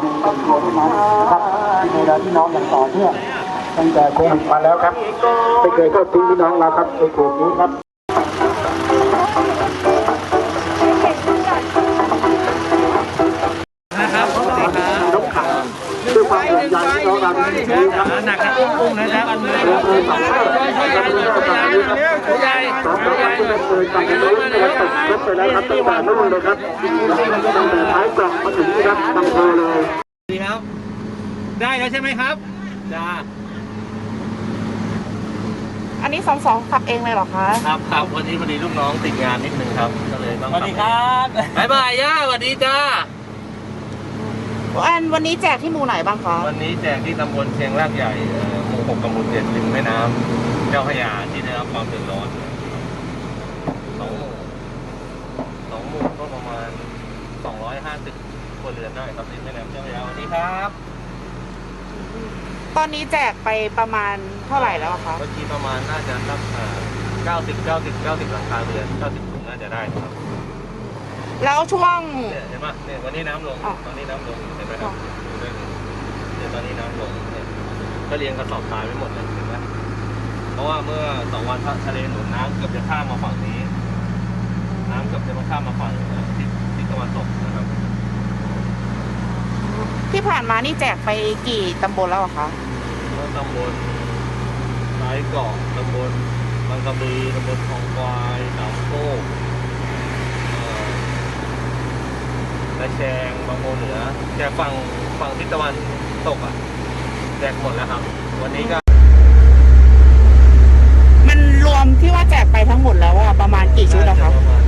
เป็นโควิดนะครับที่ดูแลพี่น้องอย่างต่อเนื่องตั้งแต่โควิดมาแล้วครับไม่เคยทอดทิ้งพี่น้องเราครับในกลุ่มนี้ครับ ใยพี่น้องเราที่นี่ครับหนักนะอุ้มอุ้มนะครับอันมือเราเคยสัมภาษณ์นะครับเรื่องต่างๆนะครับผู้ใหญ่สองคนที่เคยสั่งกันไว้นะครับตกรถไปแล้วครับตั้งแต่นู่นเลยครับตั้งแต่ท้ายกล่องมาถึงนี่ครับบางโพเลยดีครับ ได้แล้วใช่ไหมครับจ้าอันนี้สองสองขับเองเลยเหรอคะ ครับครับวันนี้พอดีลูกน้องติดงานนิดนึงครับก็เลยต้องสวัสดีครับบายบายย่าสวัสดีจ้า อันวันนี้แจกที่หมู่ไหนบ้างคะ วันนี้แจกที่ตำบลเชียงรากใหญ่เอ่อหมู่หกตำบลเจ็ดริมแม่น้ำเจ้าพระยาที่ได้รับความเดือดร้อนสองหมู่สองหมู่ก็ประมาณสองร้อยห้าสิบครัวเรือนได้ครับริมแม่น้ำเจ้าพระยาสวัสดีครับตอนนี้แจกไปประมาณเท่าไหร่แล้วอะคะเมื่อกี้ประมาณน่าจะสักเก้าสิบเก้าสิบเก้าสิบหลังคาเรือนเก้าสิบถุงน่าจะได้นะครับ แล้วช่วง เนี่ยเห็นไหมเนี่ยวันนี้น้ำลงอ๋อตอนนี้น้ำลง เห็นไหมครับดูได้เลยเนี่ยตอนนี้น้ำลงเนี่ยก็เรียงกระสอบทรายไว้หมดเลยเห็นไหมเพราะว่าเมื่อสองวันทะเลหนุนน้ำเกือบจะข้ามมาฝั่งนี้ น้ำเกือบจะมาข้ามมาฝั่งเอ่อทิศทิศตะวันตกนะครับที่ผ่านมานี่แจกไปกี่ตำบลแล้วอะคะแล้วตำบลท้ายเกาะตำบลบางกะบือตำบลคลองควายสามโคกเอ่อ และแชงบางโพเหนือแต่ฝั่งฝั่งทิศตะวันตกอะแจกหมดแล้วครับ วันนี้ก็มันรวมที่ว่าแจกไปทั้งหมดแล้วอะประมาณกี่ชุดอะน่าคะจประมาณ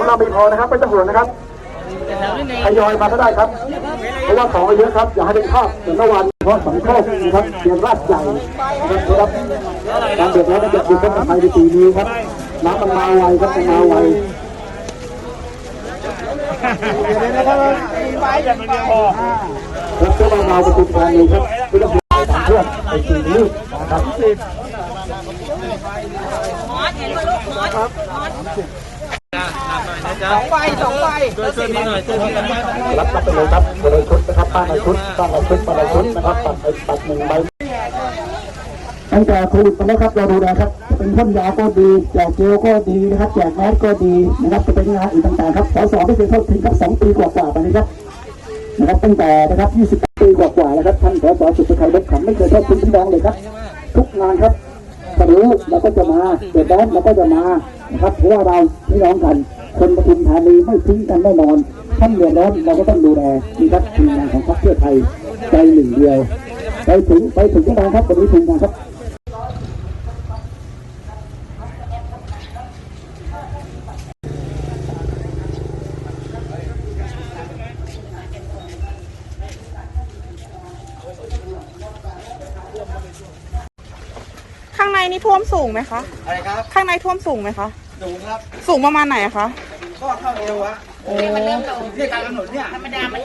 องเราไม่พอนะครับไม่ต้องห่วงนะครับทยอยมาก็ได้ครับ เพราะว่าของเยอะครับ อย่าให้เป็นภาพเหมือนเมื่อวานเพราะสังโคกนะครับเรียนราชใหญ่นะครับการเดือดร้อนจะดูคนไทยในปีนี้ครับน้ำมันมาไวครับมันมาไวครับก็มาเมาประตูการเลยครับไม่องห่วงเพื่อนไปสี่นี้นะครับจ้าสอ งใบสองใบช่วยช่วยพี่หน่อยช่วยพี่หน่อยรับรับไปเลยครับไปเลยชุดนะครับป้าในชุดป้าในชุดป้าในชุดนะครับตัดไปตัดหนึ่งใบตั้งแต่โควิดมาแล้วครับเราดูแลครับ เป็นพ่นยาก็ดีแจกเจลก็ดีนะครับแจกแมสก็ดีนะครับจะเป็นงานอื่นต่างๆครับสสไม่เคยเข้าถึงครับสองปีกว่าๆไปนี้ครับนะครับตั้งแต่นะครับ20ปีกว่าๆแล้วครับท่านสสสุดท้ายรถขันไม่เคยเข้าถึงพี่น้องเลยครับ ทุกงานครับถ้ารู้เราก็จะมาเดือดร้อนเราก็จะมานะครับเพราะว่าเราพี่น้องกัน คนปทุมธานีไม่ทิ้งกันแน่นอน ท่านเดือดร้อนเราก็ต้องดูแลนี่ครับทีมงานของพรรคเพื่อไทยใจหนึ่งเดียว ไปถึงไปถึงที่งานครับวันนี้ทีมงานครับข้างในนี่ท่วมสูงไหมคะ อะไรครับ ข้างในท่วมสูงไหมคะ สูงครับ สูงประมาณไหนอะคะ ก็เท่าเอวฮะโอ้นี่การถนนเนี่ยธรรมดามัน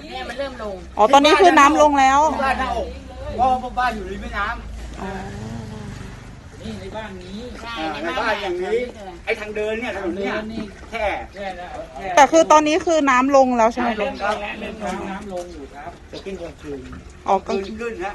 เนี่ยมันเริ่มลงอ๋อตอนนี้คือน้ำลงแล้วบ้านหน้าอกเพราะว่าบ้านอยู่ริมแม่น้อ๋อใช่ำในในบ้าบ้านนอย่างนี้เดินไอ้ทางเดินเนี่ยถนนเนี่ยแค่แต่คือตอนนี้คือน้ำลงแล้วใช่ไหมลงครับน้ำลงอยู่ครับจะขึ้นกลางคืนอ๋อกลางคืนขึ้นฮะ